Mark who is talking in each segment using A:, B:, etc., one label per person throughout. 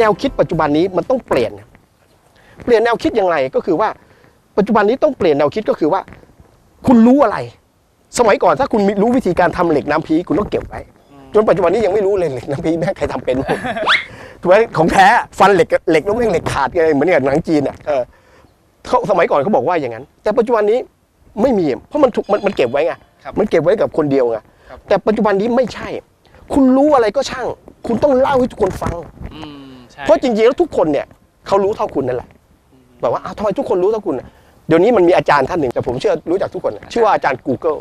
A: แนวคิดปัจจุบันนี้มันต้องเปลี่ยน เปลี่ยนแนวคิดยังไงก็คือว่า ปัจจุบันนี้ต้องเปลี่ยนแนวคิดก็คือว่า คุณรู้อะไร สมัยก่อนถ้าคุณมีรู้วิธีการทำเหล็กน้ำพีคุณต้องเก็บไว้จนปัจจุบันนี้ยังไม่รู้เลยเหล็กน้ำพีแม่งใครทำเป็นถูกไหมของแท้ฟันเหล็กกับเหล็กแล้วแม่งเหล็กขาดกันเลยเหมือนอย่างหนังจีนอะเออเขาสมัยก่อนเขาบอกว่าอย่างนั้น แต่ปัจจุบันนี้ไม่มีเพราะมันถูกมันมันเก็บไว้ไง
B: ครับ
A: มันเก็บไว้กับคนเดียวไง
B: ครับ
A: แต่ปัจจุบันนี้ไม่ใช่ คุณรู้อะไรก็ช่าง คุณต้องเล่าให้ทุกคนฟัง
B: อืมใช่
A: เพราะจริงๆแล้วทุกคนเนี่ยเขารู้เท่าคุณนั่นแหละแบบว่าอ้าวทำไมทุกคนรู้เท่าคุณน่ะเดี๋ยวนี้มันมีอาจารย์ท่านหนึ่งแต่ผมเชื่อรู้จักทุกคนน่ะชื่อว่าอาจารย์ Google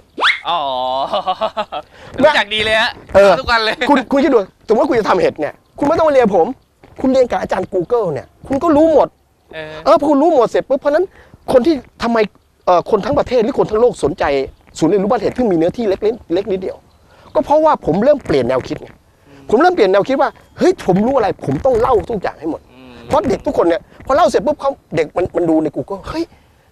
B: อ๋อรู้จักดีเลยฮะ
A: เออ
B: ทุกวันเลย
A: คุณคุณคิดดูสมมติว่าคุณจะทำเห็ดเนี่ยคุณไม่ต้องมาเรียนผม คุณเรียนกับอาจารย์ Google เนี่ย คุณก็รู้หมด
B: เออ
A: เออพอคุณรู้หมดเสร็จปุ๊บเพราะฉะนั้นคนที่ทำไมเอ่อคนทั้งประเทศหรือคนทั้งโลกสนใจศูนย์เรียนรู้บ้านเห็ดเพิ่งมีเนื้อที่เล็กนิดเล็กนิดเดียว ก็เพราะว่าผมเริ่มเปลี่ยนแนวคิดไง ผมเริ่มเปลี่ยนแนวคิดว่าเฮ้ยผมรู้อะไร ผมต้องเล่าทุกอย่างให้หมด
B: อืม
A: เพราะเด็กทุกคนเนี่ยพอเล่าเสร็จปุ๊บเขาเด็กมันมันดูใน Google เฮ้ย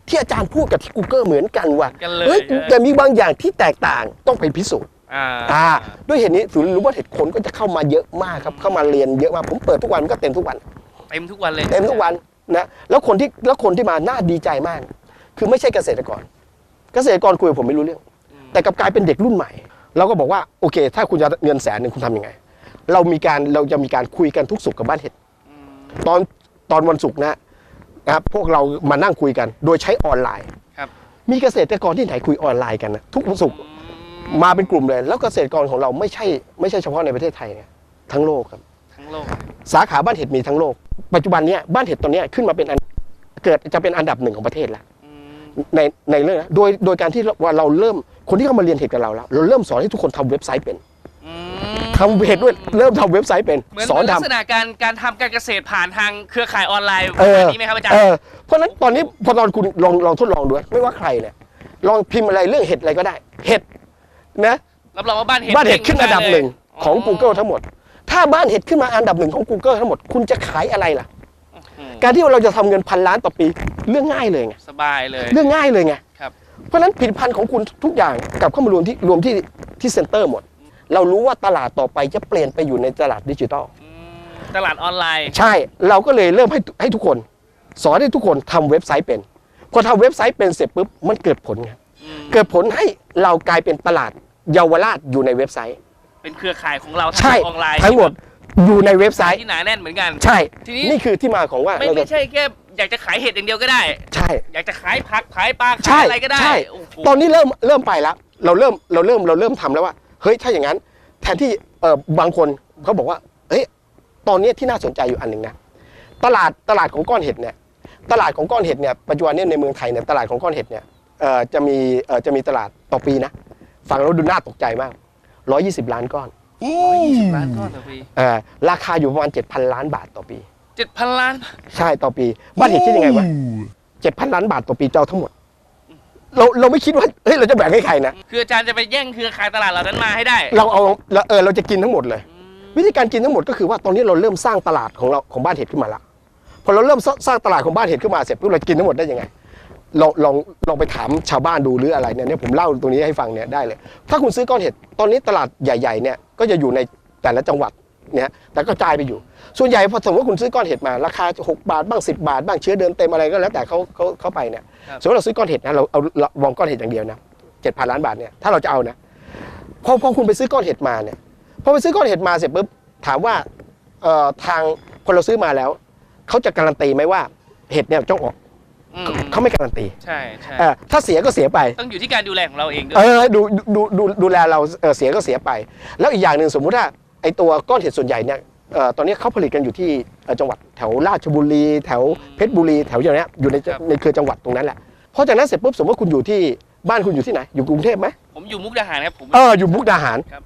A: ที่อาจารย์พูดกับที่ Google เหมือนกันว่ะ
B: กันเลย
A: เฮ้ย
B: เออ
A: แต่มีบางอย่างที่แตกต่างต้องไปพิสูจน์
B: อ่า
A: อ่าด้วยเหตุนี้ศูนย์เรียนรู้ว่าเหตุคนก็จะเข้ามาเยอะมากครับเข้ามาเรียนเยอะมากผมเปิดทุกวันมันก็เต็มทุกวัน
B: เต็มทุกวันเลย
A: เต็มทุกวันนะแล้วคนที่แล้วคนที่มาน่าดีใจมาก คือไม่ใช่เกษตรกร เกษตรกรคุยกับผมไม่รู้เรื่อง แต่กลับกลายเป็นเด็กรุ่นใหม่ เราก็บอกว่าโอเค ถ้าคุณจะเงินแสนหนึ่งคุณทำยังไง เรามีการเราจะมีการคุยกันทุกสุขกับบ้านเห็ด
B: อืม
A: ตอนตอนวันศุกร์นะนะครับพวกเรามานั่งคุยกัน โดยใช้ออนไลน์
B: ครับ
A: มีเกษตรกรที่ไหนคุยออนไลน์กันนะทุกวันศุกร์มาเป็นกลุ่มเลย แล้วเกษตรกรของเราไม่ใช่ไม่ใช่เฉพาะในประเทศไทยนะทั้งโลกครับ
B: ทั้งโลก
A: สาขาบ้านเห็ดมีทั้งโลก ปัจจุบันเนี้ยบ้านเห็ดตัวเนี้ยขึ้นมาเป็นอันเกิดจะเป็นอันดับหนึ่งของประเทศแล้ว
B: อืม
A: ในในเรื่องนะโดยโดยการที่ว่าเราเริ่มคนที่เข้ามาเรียนเห็ดกับเราแล้วเราเริ่มสอนให้ทุกคนทำเว็บไซต์เป็น
B: อืม
A: ทำเห็ดด้วยเริ่มทำเว็บไซต์เป็น
B: เหมือน
A: สอน
B: ลั
A: ทำ
B: กษณะการการทำการเกษตรผ่านทางเครือข่ายออนไลน์ป
A: เอ
B: ระ
A: อ
B: มาณนี้ไหมครับอาจาร
A: เอ
B: ย์
A: อเพราะฉะนั้นตอนนี้พอตอนคุณลองลองทดลองดูนะไม่ว่าใครเนี่ยลองพิมพ์อะไรเรื่องเห็ดอะไรก็ได้ เห็ดนะ
B: รับรองว่าบ้านเห็ด
A: บ้านเห็ดขึ้นอันดับหนึ่งของ
B: อ๋อ
A: Google ทั้งหมด ถ้าบ้านเห็ดขึ้นมาอันดับหนึ่งของ Google ทั้งหมด คุณจะขายอะไรล่ะ
B: อืม
A: การที่เราจะทำเงินพันล้านต่อปีเรื่องง่ายเลยไง
B: สบายเลย
A: เรื่องง่ายเลยไง
B: ครับ
A: เพราะฉะนั้นผลิตภัณฑ์ของคุณทุกอย่างกลับเข้ามารวมที่รวมที่ที่เซ็นเตอร์หมด เรารู้ว่าตลาดต่อไปจะเปลี่ยนไปอยู่ในตลาดดิจิทัล
B: อืมตลาดออนไลน์
A: ใช่เราก็เลยเริ่มให้ให้ทุกคน สอนให้ทุกคนทำเว็บไซต์เป็น พอทำเว็บไซต์เป็นเสร็จปุ๊บมันเกิดผลไง
B: อืม
A: เกิดผลให้เรากลายเป็นตลาดเยาวราชอยู่ในเว็บไซต์
B: เป็นเครือข่ายของเราทาง
A: ใช่
B: ออนไลน์
A: ทั้งหมดอยู่ในเว็บไซต์
B: ที่หนาแน่นเหมือนกัน
A: ใช่
B: ทีนี้
A: นี่คือที่มาของว่า
B: ไม่
A: เราจะ
B: ไม่ใช่แค่อยากจะขายเห็ดอย่างเดียวก็ได้
A: ใช่
B: อยากจะขายผักขายปลา
A: ใช่
B: ขายอะไรก็ได้
A: ใช่
B: โอ้โห
A: ตอนนี้เริ่มเริ่มไปแล้ว เราเริ่มเราเริ่มเราเริ่มทำแล้วว่า เฮ้ยถ้าอย่างนั้น แทนที่เออบางคนเขาบอกว่าเฮ้ยตอนนี้ที่น่าสนใจอยู่อันหนึ่งนะตลาดตลาดของก้อนเห็ดเนี่ยตลาดของก้อนเห็ดเนี่ยปัจจุบันเนี่ยในเมืองไทยเนี่ยตลาดของก้อนเห็ดเนี่ยเอ่อจะมีเอ่อจะมีตลาดต่อปีนะฟังแล้วดูน่าตกใจมาก 120 ล้านก้อน
B: ยี่สิบล้านก้อนต่อปี
A: เอ่อราคาอยู่ประมาณ 7,000 ล้านบาทต่อปี
B: เจ็ดพันล้าน
A: ใช่ต่อปี บ้านเห็ดคิดยังไงวะ7,000 ล้านบาทต่อปีเจ้าทั้งหมด เราเราไม่คิดว่าเฮ้ยเราจะแบ่งให้ใครนะ
B: คืออาจารย์จะไปแย่งเครือข่ายตลาดเหล่านั้นมาให้ได้
A: เราเอาเราเออเราจะกินทั้งหมดเลย
B: อืม
A: วิธีการกินทั้งหมดก็คือว่าตอนนี้เราเริ่มสร้างตลาดของเราของบ้านเห็ดขึ้นมาแล้วพอเราเริ่มสสร้างตลาดของบ้านเห็ดขึ้นมาเสร็จปุ๊บเรากินทั้งหมดได้ยังไงลองลองลองไปถามชาวบ้านดูหรืออะไรเนี่ยเนี่ยผมเล่าตรงนี้ให้ฟังเนี่ยได้เลย ถ้าคุณซื้อก้อนเห็ดตอนนี้ตลาดใหญ่ ๆเนี่ยก็จะอยู่ในแต่ละจังหวัดเนี่ยแต่ก็กระจายไปอยู่ ส่วนใหญ่พอสมมติว่าคุณซื้อก้อนเห็ดมาราคา 6 บาทบ้าง 10 บาท บ้างเชื้อเดินเต็มอะไรก็แล้วแต่เขาเขาเขาไปเนี่ยสมมติเราซื้อก้อนเห็ดนะเราเอาเราวางก้อนเห็ดอย่างเดียวนะเจ็ดพันล้านบาทเนี่ยถ้าเราจะเอานะพอพอคุณไปซื้อก้อนเห็ดมาเนี่ยพอไปซื้อก้อนเห็ดมาเสร็จปุ๊บถามว่าเอ่อทางพอเราซื้อมาแล้วเขาจะการันตีไหมว่าเห็ดเนี่ยต้องออก
B: อืม
A: เขาไม่การันตี
B: ใช่ใช่
A: เออถ้าเสียก็เสียไป
B: ต้องอยู่ที่การดูแลของเราเองด้ว
A: เอย อดูดูดูดูแลเราเออเสียก็เสียไป แล้วอีกอย่างหนึ่งสมมุติว่าไอตัวก้อนเห็ดส่วนใหญ่เนี่ยเอ่อ ตอนนี้เขาผลิตกันอยู่ที่เอ่อจังหวัดแถวราชบุรี แถวเพชรบุรีแถวอย่างเนี้ยอยู่ในในเครือจังหวัดตรงนั้นแหละพอจากนั้นเสร็จปุ๊บสมมติว่าคุณอยู่ที่บ้านคุณอยู่ที่ไหน อยู่กรุงเทพไหม
B: ผมอยู่มุกดาหารครับผม
A: เอออยู่มุกดาหาร
B: ครับ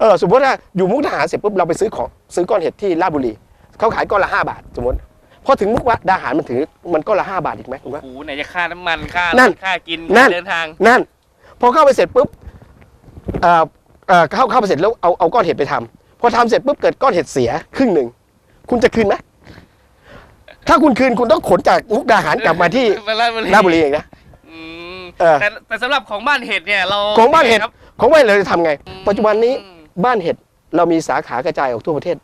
A: เออสมมติว่าอยู่มุกดาหารเสร็จปุ๊บเราไปซื้อของซื้อก้อนเห็ดที่ราชบุรีเขาขายก้อนละห้าบาทสมมติพอถึงมุกดาหารมันถือมันก้อนละห้าบาทอีกไหมคุณว่า
B: โอ้โหไหนจะค่าน้ำมันค่า
A: นั่
B: นั่
A: น
B: ค่ากิน
A: นั่
B: ค่านเดินทาง
A: นั่นพอเข้าไปเสร็จปุ๊บเอ่อเอ่อเข้าเข้าไปเสร็จแล้วเอาเอาก้อนเห็ดไปทำ พอทำเสร็จปุ๊บเกิดก้อนเห็ดเสียครึ่งหนึ่งคุณจะคืนไหมถ้าคุณคืนคุณต้องขนจากมุกดาหารกลับมาที่
B: ราชบุรี
A: ราชบุรีเองนะ
B: อืม
A: เออ
B: แต่แต่สำหรับของบ้านเห็ดเนี่ยเรา
A: ของบ้านเห็ด
B: ครับ
A: ของบ้านเราจะทำไง ปัจจุบันนี้
B: อืม
A: บ้านเห็ดเรามีสาขากระจายออกทั่วประเทศ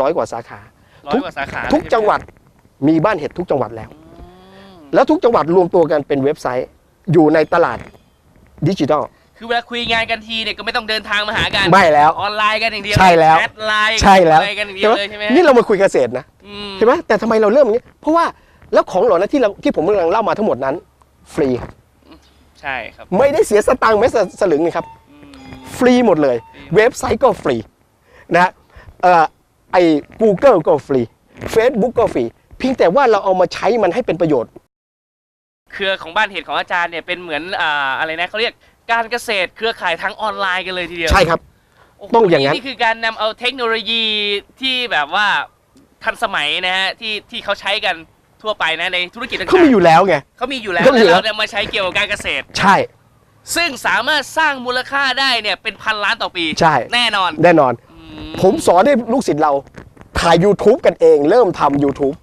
A: ร้อยกว่าสาขา
B: ร้อยกว่าสาขา
A: ทุก
B: เลย
A: จังหวัดมีบ้านเห็ดทุกจังหวัดแล้ว
B: อืม
A: แล้วทุกจังหวัดรวมตัวกันเป็นเว็บไซต์อยู่ในตลาดดิจิทัล
B: คือเวลาคุยงานกันทีเนี่ยก็ไม่ต้องเดินทางมาหากัน
A: ไม่แล้ว
B: ออนไลน์กันอย่างเดียว
A: ใช่แล้ว
B: แชทไลน์
A: ใช่แล้ว
B: อะไรกันอย่างเดียวเลยใช่ไหม
A: นี่เรามาคุยเกษตรนะ
B: อืม
A: เห็นไหมแต่ทำไมเราเริ่มอย่างนี้ เพราะว่าแล้วของเหล่านั้นที่เราที่ผมกำลังเล่ามาทั้งหมดนั้น ฟรีครับ
B: ใช่ครับ
A: ไม่ได้เสียสตังค์แม้แต่สลึงเลยครับ
B: อืม
A: ฟรีหมดเลย เว็บไซต์ก็ฟรีนะฮะเอ่อไอ้ Google ก็ฟรี Facebook ก็ฟรีเพียงแต่ว่าเราเอามาใช้มันให้เป็นประโยชน์
B: เครือของบ้านเห็ดของอาจารย์เนี่ยเป็นเหมือนอ่าอะไรนะเขาเรียก การเกษตรเครือข่ายทั้งออนไลน์กันเลยทีเดียว
A: ใช่ครับ
B: โโห
A: ต้องอย่างนั้น
B: นี่คือการนำเอาเทคโนโลยีที่แบบว่าทันสมัยนะฮะที่ที่เขาใช้กันทั่วไปนะในธุรกิจต่างๆ
A: เขามีอยู่แล้วไง
B: เขามีอยู่แล้ว
A: เขามี
B: แล้ว
A: อยู่แล้ว
B: เราเนี่ยมาใช้เกี่ยวกับการเกษตร
A: ใช่
B: ซึ่งสามารถสร้างมูลค่าได้เนี่ยเป็นพันล้านต่อปี
A: ใช่
B: แน่นอน
A: แน่นอน
B: อื
A: ผมสอนให้ลูกศิษย์เราถ่าย YouTube กันเอง เริ่มทำ YouTube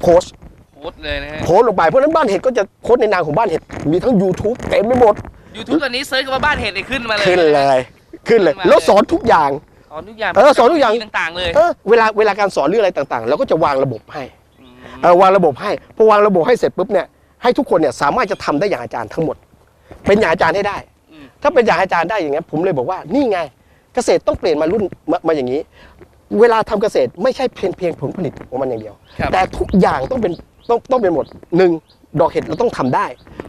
A: โพสต์
B: โพสต์เลยนะฮะ
A: โพสต์ลงไป เพราะฉะนั้นบ้านเห็ดก็จะโพสต์ในนามของบ้านเห็ด มีทั้ง YouTube เต็มไปหมด
B: ยูทูบตอนนี้เซิร์ชคำว่าบ้านเห็ดเนี่ยขึ้นมาเลย
A: ขึ้นเลย ขึ้นเลย
B: ขึ้นมาเลย
A: แล้วสอนทุกอย่าง
B: สอนทุกอย่าง
A: เออสอนทุกอย่าง
B: ต่างๆเลย
A: เออเวลาเวลาการสอนเรื่องอะไรต่างๆ เราก็จะวางระบบให้
B: ม
A: เออวางระบบให้พอวางระบบให้เสร็จปุ๊บเนี่ยให้ทุกคนเนี่ยสามารถจะทำได้อย่างอาจารย์ทั้งหมด เป็นอย่างอาจารย์ให้ได้
B: อืม
A: ถ้าเป็นอย่างอาจารย์ได้อย่างนี้นผมเลยบอกว่านี่ไงเกษตรต้องเปลี่ยนมารุ่นมามาอย่างนี้ เวลาทำเกษตรไม่ใช่เพียงเพียงผลผลิตของมันอย่างเดียว
B: ครับ
A: แต่ทุกอย่างต้องเป็นต้องต้องเป็นหมดหนึ่ง ดอกเห็ดเราต้องทำได้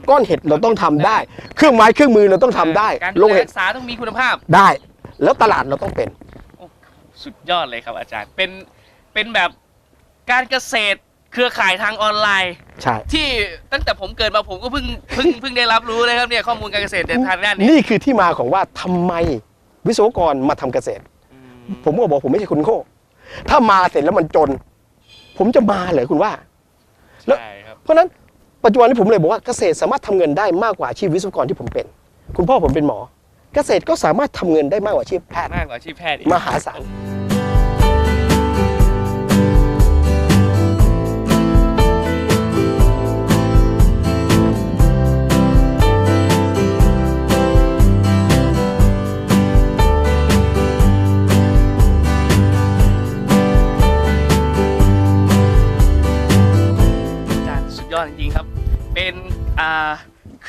A: ก้อนเห็ดเราต้องทำได้ เครื่องไม้เครื่องมือเราต้องทำได้
B: การ
A: ล
B: ดู
A: ง
B: แล
A: เห็ด
B: รักษาต้องมีคุณภาพ
A: ได้ แล้วตลาดเราต้องเป็น
B: สุดยอดเลยครับอาจารย์เป็นเป็นแบบการเกษตรเครือข่ายทางออนไลน์
A: ใช่
B: ที่ตั้งแต่ผมเกิดมาผมก็เพิ่งเพิ่งเพิ่งได้รับรู้เลยครับเนี่ยข้อมูลการเกษตรทางด้านนี้
A: นี่คือที่มาของว่าทำไมวิศวกรมาทำเกษตร
B: อืม
A: ผมก็บอกผมไม่ใช่คนโง่ถ้ามาเสร็จแล้วมันจน ผมจะมาเหรอคุณว่าแล้ว
B: ใช่ครับ
A: เพราะฉะนั้น ปัจจุบันนี้ผมเลยบอกว่าเกษตรสามารถทำเงินได้มากกว่าอาชีพวิศวกรที่ผมเป็น คุณพ่อผมเป็นหมอ เกษตรก็สามารถทำเงินได้มากกว่าอาชีพแพทย์
B: มากกว่าอาชีพแพทย์อีก
A: มหาศาล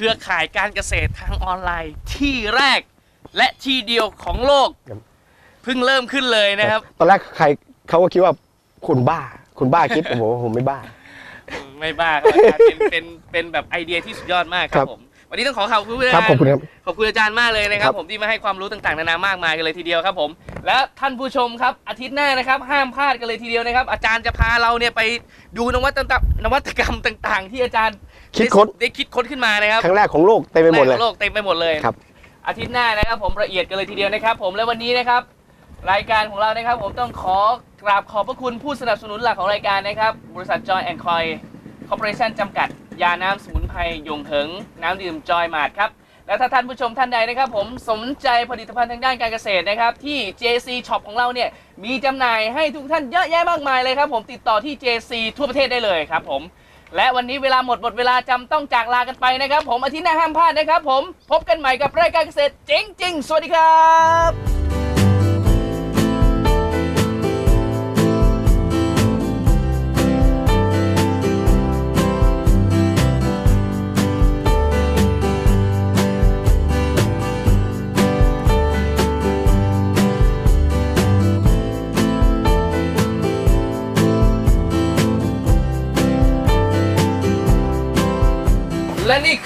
B: เครือข่ายการเกษตรทางออนไลน์ที่แรกและที่เดียวของโลกเพิ่งเริ่มขึ้นเลยนะครับ
A: ตอนแรกใครเขาก็คิดว่าคุณบ้า คุณบ้าคิด ผมบอกว่าผมไม่บ้า
B: ไม่บ้าครับอาจารย์เป็นเป็นเป็นแบบไอเดียที่สุดยอดมากค
A: ครั
B: รับบ ผม วันนี้ต้องขอขอบคุณอา
A: ค
B: จา
A: รับ
B: รย์
A: ขอบคุณครับ
B: ขอบคุณอาจารย์มากเลยนะครั
A: ครับบ
B: ผมที่มาให้ความรู้ต่างๆนานามากมายกันเลยทีเดียวครับผม และท่านผู้ชมครับอาทิตย์หน้านะครับ ห้ามพลาดกันเลยทีเดียวนะครับ อาจารย์จะพาเราเนี่ยไปดูนวัตกรรมนวัตกรรมต่าง ๆ ที่อาจารย์
A: คิดค้น
B: ได้คิดค้นขึ้นมานะครับ
A: ครั้งแรกของโลกเต็มไปหมดเลย
B: แรกของโลกเต็มไปหมดเลย
A: ครับ
B: อาทิตย์หน้านะครับผมละเอียดกันเลยทีเดียวนะครับ ผมและวันนี้นะครับ รายการของเรานะครับ ผมต้องขอกราบขอบพระคุณผู้สนับสนุนหลักของรายการนะครับ บริษัท Joy and Coy Corporation จำกัด ยาน้ำสมุนไพรยงเหิง น้ำดื่มจอยมาดครับและถ้าท่านผู้ชมท่านใดนะครับ ผมสนใจผลิตภัณฑ์ทางด้านการเกษตรนะครับ ที่ JC Shop ของเราเนี่ยมีจำหน่ายให้ทุกท่านเยอะแยะมากมายเลยครับ ผมติดต่อที่ JC ทั่วประเทศได้เลยครับ ผม และวันนี้เวลาหมดหมดเวลาจำต้องจากลากันไปนะครับ ผมอาทิตย์หน้าห้ามพลาดนะครับ ผมพบกันใหม่กับรายการเกษตรเจ๋งจริงสวัสดีครับ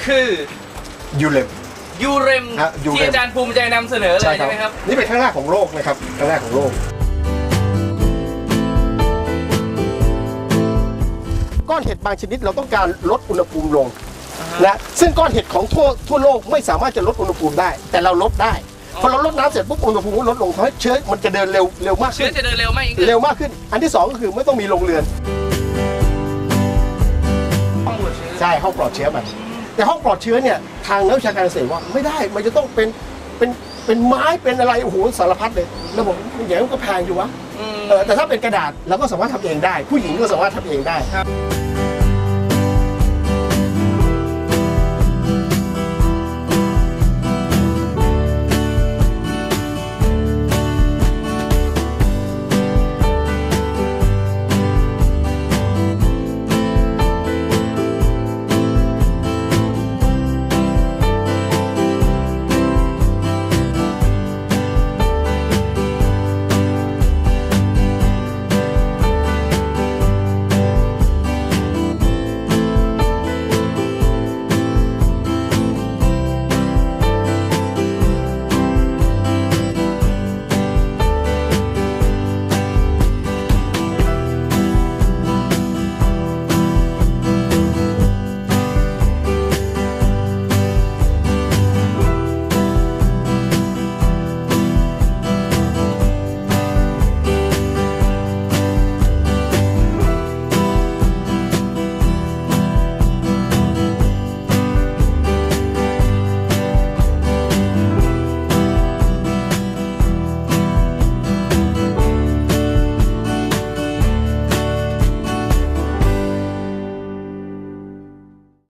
B: คือ
A: ยูเลม
B: ยูเรม
A: ฮะยูเรม
B: ที่อาจารย์ภูมิใจนำเสนอเลยใช่ไหมครับ
A: นี่เป็นครั้งแรกของโลกนะครับครั้งแรกของโลก ก้อนเห็ดบางชนิดเราต้องการลดอุณหภูมิลงนะซึ่งก้อนเห็ดของทั่วทั่วโลกไม่สามารถจะลดอุณหภูมิได้ แต่เราลดได้
B: อ๋อ
A: พอเราลดน้ำเสร็จปุ๊บอุณหภูมิก็ลดลงทำให้เชื้อมันจะเดินเร็วเร็วมาก
B: เชื้
A: ขึ้
B: อน จะเดินเร็วมากยิ่งขึ้น
A: เร็วมากขึ้น อันที่สองก็คือไม่ต้องมีโรงเรือน
B: ห้องหัวเชื้อ
A: ใช่ห้องปลอดเชื้อมัน แต่ห้องปลอดเชื้อเนี่ยทางนักวิชาการเกษตรว่าไม่ได้มันจะต้องเป็นเป็นเป็นไม้เป็นอะไรโอ้โหสารพัดเลยแล้วบอกอย่างนั้นก็แพงอยู่วะ
B: อืม
A: เออแต่ถ้าเป็นกระดาษเราก็สามารถทำเองได้ ผู้หญิงก็สามารถทำเองได้
B: ครับ